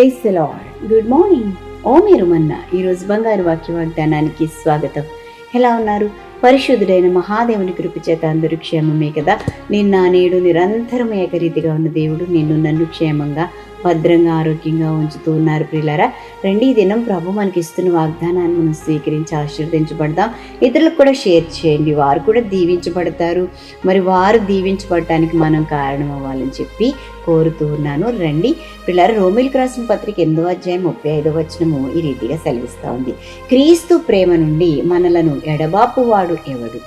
Price lord. Good morning. ఓ మీరు మన్న ఈరోజు బంగారు వాక్య వాగ్దానానికి స్వాగతం. ఎలా ఉన్నారు? పరిశుద్ధుడైన మహాదేవుని కృప చేత అందరూ క్షేమమే కదా. నిన్న నేడు నిరంతరం ఏకరీతిగా ఉన్న దేవుడు నిన్ను నన్ను క్షేమంగా భద్రంగా ఆరోగ్యంగా ఉంచుతూ ఉన్నారు ప్రియులారా. రండి ఈ దినం ప్రభు మనకి ఇస్తున్న వాగ్దానాన్ని మనం స్వీకరించి ఆశీర్వదించబడదాం. ఇతరులకు కూడా షేర్ చేయండి. వారు కూడా దీవించబడతారు. మరి వారు దీవించబడటానికి మనం కారణం అవ్వాలని చెప్పి కోరుతూ ఉన్నాను. రండి పిల్లల రోమిల్కి రాసిన పత్రిక ఎనిమిదో అధ్యాయం ముప్పై ఐదో వచనము ఈ రీతిగా సెలవిస్తూ ఉంది. క్రీస్తు ప్రేమ నుండి మనలను ఎడబాపు వాడు ఎవడు?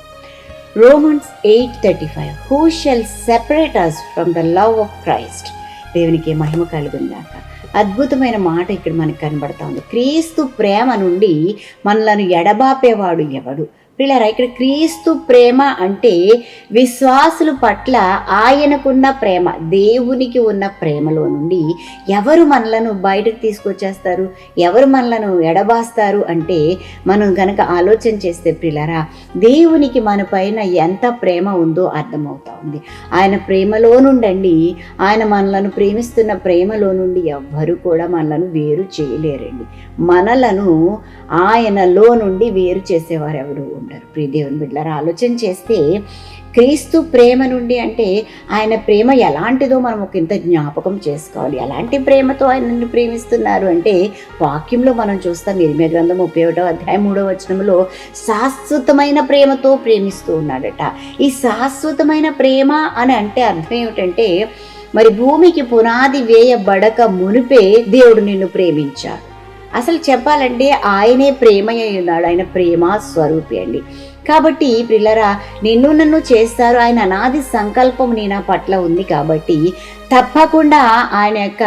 Romans eight thirty five. Who shall separate us from the love of Christ దేవునికి మహిమ కలుగుందాక అద్భుతమైన మాట ఇక్కడ మనకు కనబడతా ఉంది. క్రీస్తు ప్రేమ నుండి మనలను ఎడబాపేవాడు ఎవడు? పిల్లరా ఇక్కడ క్రీస్తు ప్రేమ అంటే విశ్వాసుల పట్ల ఆయనకున్న ప్రేమ దేవునికి ఉన్న ప్రేమలో నుండి ఎవరు మనలను బయటకు తీసుకొచ్చేస్తారు ఎవరు మనలను ఎడబాస్తారు అంటే మనం గనక ఆలోచన చేస్తే పిల్లరా దేవునికి మన పైన ఎంత ప్రేమ ఉందో అర్థమవుతా ఉంది. ఆయన ప్రేమలో నుండండి ఆయన మనలను ప్రేమిస్తున్న ప్రేమలో నుండి ఎవ్వరు కూడా మనలను వేరు చేయలేరండి. మనలను ఆయనలో నుండి వేరు చేసేవారు ఎవరు ఉండరు ప్రియ దేవుని బిడ్డలారా ఆలోచన చేస్తే క్రీస్తు ప్రేమ నుండి అంటే ఆయన ప్రేమ ఎలాంటిదో మనం ఒక ఇంత జ్ఞాపకం చేసుకోవాలి. ఎలాంటి ప్రేమతో ఆయన నిన్ను ప్రేమిస్తున్నారు అంటే వాక్యంలో మనం చూస్తాం ఇరిమే గ్రంథం ముప్పై ఒకటో అధ్యాయం మూడో వచనంలో శాశ్వతమైన ప్రేమతో ప్రేమిస్తూ ఉన్నాడట. ఈ శాశ్వతమైన ప్రేమ అని అంటే అర్థం ఏమిటంటే మరి భూమికి పునాది వేయబడక మునిపే దేవుడు నిన్ను ప్రేమించాడు. అసలు చెప్పాలంటే ఆయనే ప్రేమ అయి ఉన్నాడు. ఆయన ప్రేమ స్వరూపి అండి. కాబట్టి పిల్లరా నిన్ను నన్ను చేస్తారు. ఆయన అనాది సంకల్పం నీ నా పట్ల ఉంది కాబట్టి తప్పకుండా ఆయన యొక్క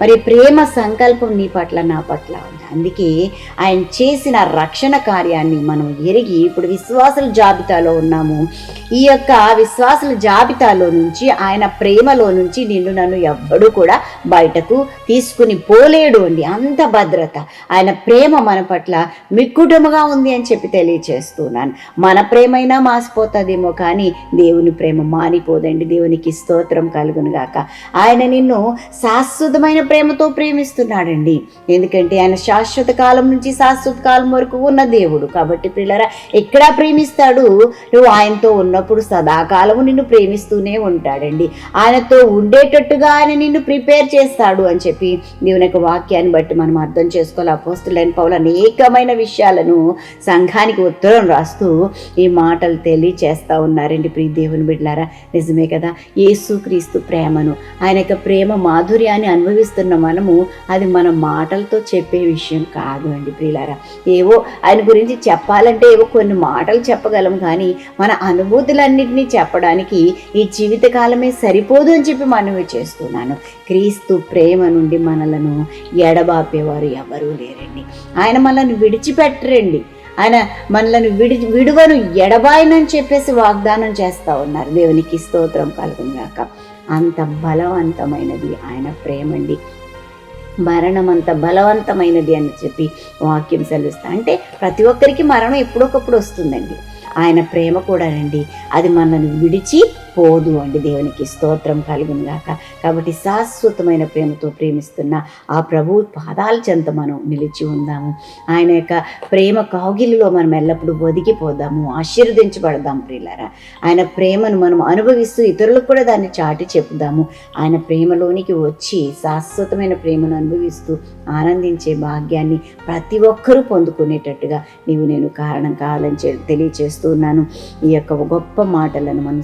మరి ప్రేమ సంకల్పం నీ పట్ల నా పట్ల ఉంది. అందుకే ఆయన చేసిన రక్షణ కార్యాన్ని మనం ఎరిగి ఇప్పుడు విశ్వాసుల జాబితాలో ఉన్నాము. ఈ యొక్క విశ్వాసుల జాబితాలో నుంచి ఆయన ప్రేమలో నుంచి నిన్ను నన్ను ఎవ్వడూ కూడా బయటకు తీసుకుని పోలేడు అండి. అంత భద్రత. ఆయన ప్రేమ మన పట్ల మిక్కుటముగా ఉంది అని చెప్పి తెలియచేస్తున్నాను. మన ప్రేమైనా మాసిపోతుందేమో కానీ దేవుని ప్రేమ మానిపోదండి. దేవునికి స్తోత్రం కలుగును గాక ఆయన నిన్ను శాశ్వతమైన ప్రేమతో ప్రేమిస్తున్నాడండి. ఎందుకంటే ఆయన శాశ్వత కాలం నుంచి శాశ్వత కాలం వరకు ఉన్న దేవుడు. కాబట్టి పిల్లరా ఎక్కడా ప్రేమిస్తాడు. నువ్వు ఆయనతో ఉన్నప్పుడు సదాకాలము నిన్ను ప్రేమిస్తూనే ఉంటాడండి. ఆయనతో ఉండేటట్టుగా ఆయన నిన్ను ప్రిపేర్ చేస్తాడు అని చెప్పి దేవుని యొక్క వాక్యాన్ని బట్టి మనం అర్థం చేసుకోవాలి. అపోస్తులైన పౌలు అనేకమైన విషయాలను సంఘానికి ఉత్తరం రాస్తూ ఈ మాటలు తెలియచేస్తా ఉన్నారండి ప్రియ దేవుని బిడ్డారా నిజమే కదా యేసు క్రీస్తు ప్రేమను ఆయన యొక్క ప్రేమ మాధుర్యాన్ని అనుభవిస్తున్న మనము అది మన మాటలతో చెప్పే విషయం కాదు అండి ప్రియులారా. ఏవో ఆయన గురించి చెప్పాలంటే ఏవో కొన్ని మాటలు చెప్పగలం కానీ మన అనుభూతులన్నింటినీ చెప్పడానికి ఈ జీవితకాలమే సరిపోదు అని చెప్పి మనవి చేస్తున్నాను. క్రీస్తు ప్రేమ నుండి మనలను ఎడబాపేవారు ఎవరూ లేరండి. ఆయన మనల్ని విడిచిపెట్టరండి. ఆయన మనలను విడి విడువను ఎడబాయనని చెప్పేసి వాగ్దానం చేస్తూ ఉన్నారు. దేవునికి స్తోత్రం కలుగుగాక అంత బలవంతమైనది ఆయన ప్రేమండి. మరణం అంత బలవంతమైనది అని చెప్పి వాక్యం సెలవిస్తా. అంటే ప్రతి ఒక్కరికి మరణం ఎప్పుడొకప్పుడు వస్తుందండి. ఆయన ప్రేమ కూడానండి. అది మనల్ని విడిచి పోదు అండి దేవునికి స్తోత్రం కలుగును గాక. కాబట్టి శాశ్వతమైన ప్రేమతో ప్రేమిస్తున్న ఆ ప్రభు పాదాల చెంత మనం నిలిచి ఉందాము. ఆయన యొక్క ప్రేమ కాగిలిలో మనం ఎల్లప్పుడూ ఒదిగిపోదాము ఆశీర్వదించబడదాం ప్రియులారా. ఆయన ప్రేమను మనం అనుభవిస్తూ ఇతరులకు కూడా దాన్ని చాటి చెప్పుదాము. ఆయన ప్రేమలోనికి వచ్చి శాశ్వతమైన ప్రేమను అనుభవిస్తూ ఆనందించే భాగ్యాన్ని ప్రతి ఒక్కరూ పొందుకునేటట్టుగా నీవు నేను కారణం కావాలని చె- తెలియచేస్తున్నాను ఈ యొక్క గొప్ప మాటలను మనం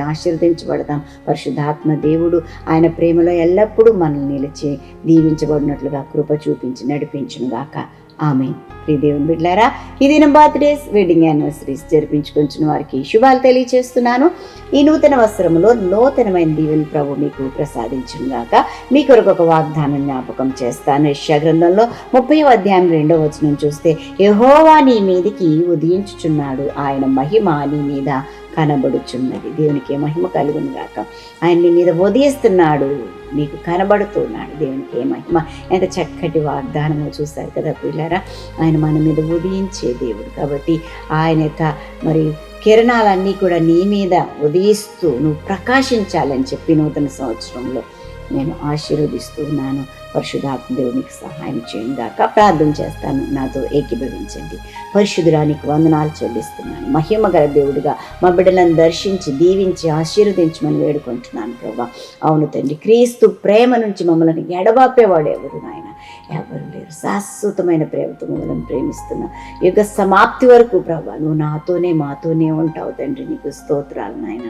స్వీకరించి ఆశీర్వదించబడదాం పరిశుద్ధాత్మ దేవుడు ఆయన ప్రేమలో ఎల్లప్పుడూ మనల్ని నిలిచి దీవించబడినట్లుగా కృప చూపించి నడిపించునుగాక. ఆమె ప్రియ దేవుని బిడ్డారా ఈ దినం బర్త్డేస్ వెడ్డింగ్ యానివర్సరీస్ జరిపించుకుంటున్న వారికి శుభాలు తెలియజేస్తున్నాను ఈ నూతన వస్త్రములో నూతనమైన దీవెని ప్రభు మీకు ప్రసాదించును గాక మీ కొరకు ఒక వాగ్దానం జ్ఞాపకం చేస్తాను. యెషయా గ్రంథంలో ముప్పై అధ్యాయం రెండో వచనం చూస్తే యహోవా నీ మీదికి ఉదయించుచున్నాడు. ఆయన మహిమ నీ మీద కనబడుచున్నది. దేవునికి మహిమ కలుగును గాక. ఆయన నీ మీద ఉదయిస్తున్నాడు. నీకు కనబడుతున్నాడు. దేవునికి ఏ మహిమ. ఎంత చక్కటి వాగ్దానము చూశారు కదా పిల్లరా ఆయన మన మీద ఉదయించే దేవుడు కాబట్టి ఆయన యొక్క మరి కిరణాలన్నీ కూడా నీ మీద ఉదయిస్తూ నువ్వు ప్రకాశించాలని చెప్పి నూతన సంవత్సరంలో నేను ఆశీర్వదిస్తూ ఉన్నాను. పరిశుధాత్మ దేవునికి సహాయం చేయండి గాక ప్రార్థన చేస్తాను. నాతో ఏకీభవించండి. పరిశుద్ధురానికి వందనాలు చెల్లిస్తున్నాను. మహిమ గల దేవుడిగా మా బిడ్డలను దర్శించి దీవించి ఆశీర్వదించమని వేడుకుంటున్నాను ప్రభా. అవును తండ్రి క్రీస్తు ప్రేమ నుంచి మమ్మల్ని ఎడబాపేవాడు ఎవరు నాయన? ఎవరు లేరు. శాశ్వతమైన ప్రేమతో మమ్మల్ని ప్రేమిస్తున్నా యుగ సమాప్తి వరకు ప్రభా నువ్వు నాతోనే మాతోనే ఉంటావు తండ్రి. నీకు స్తోత్రాలు నాయన.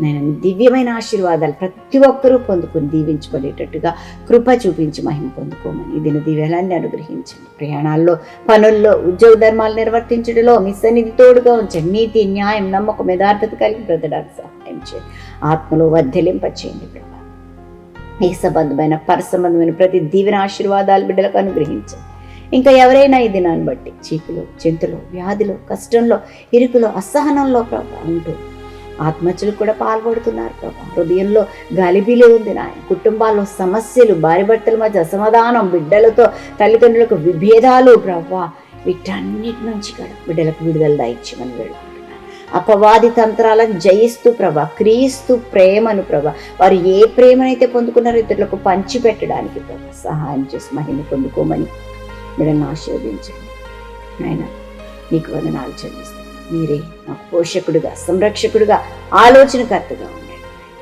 నేను దివ్యమైన ఆశీర్వాదాలు ప్రతి ఒక్కరూ పొందుకుని దీవించబడేటట్టుగా కృప చూపించి మహిమ పొందుకోమని దీని దివ్యాలన్నీ అనుగ్రహించండి. ప్రయాణాల్లో పనుల్లో ఉద్యోగ ధర్మాలు నిర్వర్తించడంలో మీ సన్నిధి తోడుగా ఉంచండి. నీతి న్యాయం నమ్మకం యథార్థత కలిగి బ్రతడానికి సహాయం చేయండి. ఆత్మలో వర్ధలింపచేయండి ప్రభు. ఈ సంబంధమైన పరసంబంధమైన ప్రతి దీవెన ఆశీర్వాదాలు బిడ్డలకు అనుగ్రహించండి ఇంకా ఎవరైనా ఈ దినాన్ని బట్టి చీకులు చింతలు వ్యాధులు కష్టంలో ఇరుకులో అసహనంలో ప్రభా ఉంటూ ఆత్మహత్యలు కూడా పాల్పడుతున్నారు ప్రభా. హృదయంలో గాలిబీలే ఉంది నాయన. కుటుంబాల్లో సమస్యలు భార్య భర్తల మధ్య అసమాధానం బిడ్డలతో తల్లిదండ్రులకు విభేదాలు ప్రభా. వీటన్నిటి నుంచి కూడా బిడ్డలకు విడుదల దాయించమని వేడుకుంటున్నాను అపవాది తంత్రాలను జయిస్తూ ప్రభా క్రీస్తు ప్రేమను ప్రభా వారు ఏ ప్రేమనైతే పొందుకున్నారో ఇతరులకు పంచిపెట్టడానికి ప్రభా సహాయం చేసి మహిమ పొందుకోమని బిడ్డలను ఆశీర్వదించండి. ఆయన నీకు వందనాలు చెల్లిస్తాను మీరే నాకు పోషకుడుగా సంరక్షకుడుగా ఆలోచనకర్తగా ఉండండి.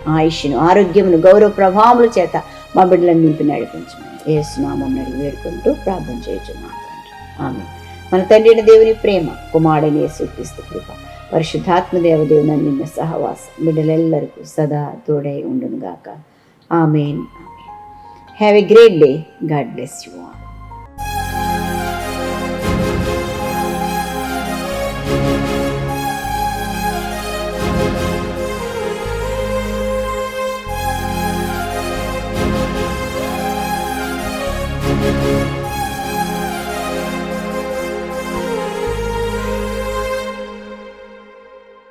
ఆయుష్ను ఆరోగ్యమును గౌరవ ప్రభావముల చేత మా బిడ్డలను నింపి నడిపించమని ఏసునామం అడిగి వేడుకుంటూ ప్రార్థన చేయుచున్నాం తండ్రి. ఆమె మన తండ్రిని దేవుని ప్రేమ కుమారుడని సూచిస్తూ కృప పరిశుద్ధాత్మ దేవదేవుని నిన్న సహవాసం. బిడ్డలెల్లరికూ సదా తోడై ఉండును గాక amen. Amen. Have a great day God bless you all